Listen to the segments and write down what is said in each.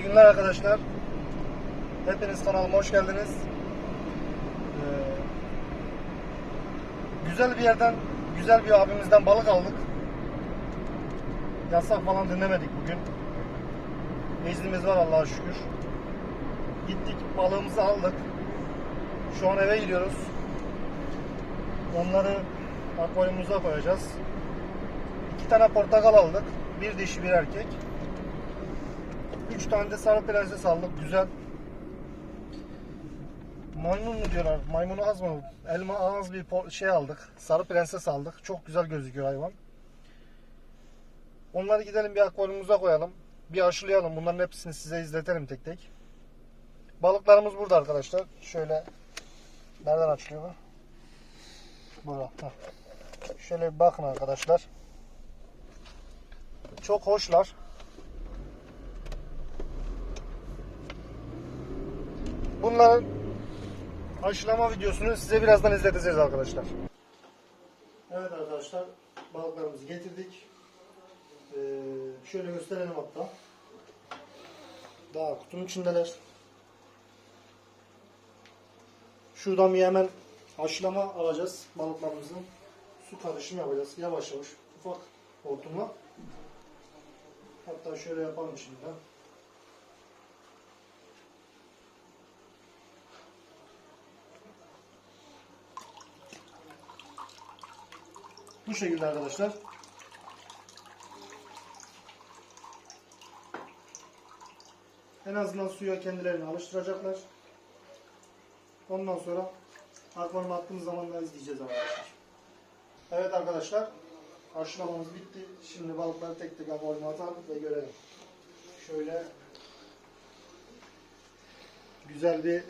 İyi günler arkadaşlar. Hepiniz kanalıma hoş geldiniz. Ee, güzel bir yerden, güzel bir abimizden balık aldık. Yasak falan dinlemedik bugün. İznimiz var Allah'a şükür. Gittik balığımızı aldık. Şu an eve gidiyoruz. Onları akvaryumumuza koyacağız. İki tane portakal aldık. Bir dişi bir erkek. Üç tane de sarı prenses aldık. Güzel. Maymun mu diyorlar? Maymunu az mı? Elma ağız bir şey aldık. Sarı prenses aldık. Çok güzel gözüküyor hayvan. Onları gidelim bir akvaryumumuza koyalım. Bir aşılayalım. Bunların hepsini size izletelim tek tek. Balıklarımız burada arkadaşlar. Şöyle nereden açılıyor bu? Burada. Şöyle bir bakın arkadaşlar. Çok hoşlar. Bunların aşılama videosunu size birazdan izleteceğiz arkadaşlar. Evet arkadaşlar balıklarımızı getirdik. Ee, şöyle gösterelim hatta. Daha kutunun içindeler. Şuradan bir hemen aşılama alacağız balıklarımızın. Su karışımı yapacağız. Yavaş yavaş ufak hortumla. Hatta şöyle yapalım şimdi. Bu şekilde arkadaşlar. En azından suya kendilerini alıştıracaklar. Ondan sonra akvaryuma attığımız zaman da izleyeceğiz arkadaşlar. Evet arkadaşlar. Aşılamamız bitti. Şimdi balıkları tek tek akvaryuma atalım ve görelim. Şöyle güzel bir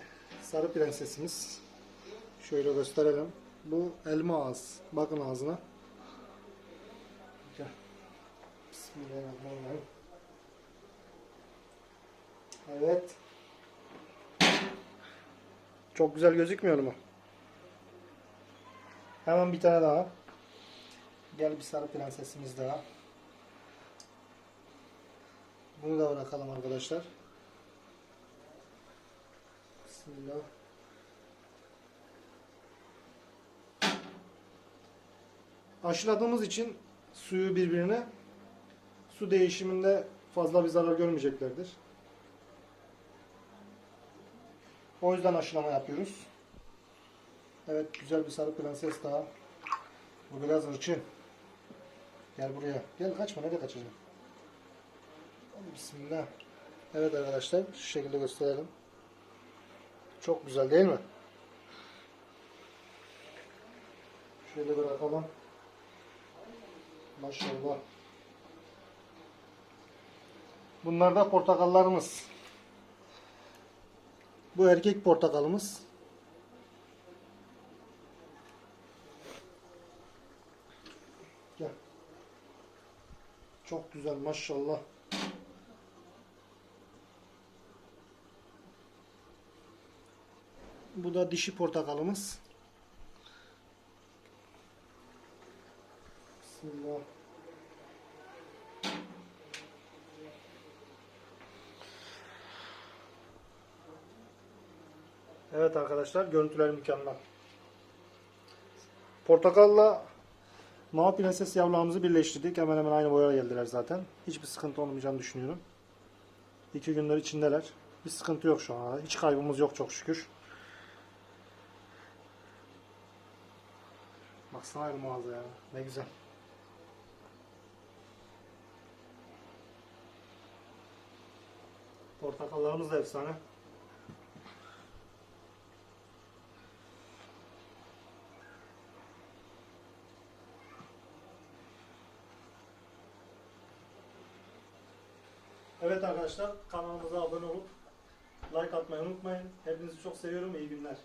sarı prensesimiz. Şöyle gösterelim. Bu elma ağız. Bakın ağzına. Gel. Bismillahirrahmanirrahim. Evet. Çok güzel gözükmüyor mu? Hemen bir tane daha. Gel bir sarı prensesimiz daha. Bunu da bırakalım arkadaşlar. Bismillah. Aşıladığımız için suyu birbirine su değişiminde fazla bir zarar görmeyeceklerdir. O yüzden aşılama yapıyoruz. Evet güzel bir sarı prenses daha. Bu biraz ırçı. Gel buraya. Gel kaçma nereye kaçacaksın? Bismillah. Evet arkadaşlar şu şekilde gösterelim. Çok güzel değil mi? Şöyle bırakalım. Maşallah. Bunlar da portakallarımız. Bu erkek portakalımız. Gel. Çok güzel maşallah. Bu da dişi portakalımız. Bismillah. Evet arkadaşlar görüntüler mükemmel. Portakalla Mavi Prenses yavrularımızı birleştirdik. Hemen hemen aynı boyaya geldiler zaten. Hiçbir sıkıntı olmayacağını düşünüyorum. İki gündür içindeler. Bir sıkıntı yok şu an. Hiç kaybımız yok çok şükür. Baksana ayrı mağaza ya. Ne güzel. Portakallarımız da efsane. Evet arkadaşlar kanalımıza abone olup like atmayı unutmayın. Hepinizi çok seviyorum. İyi günler.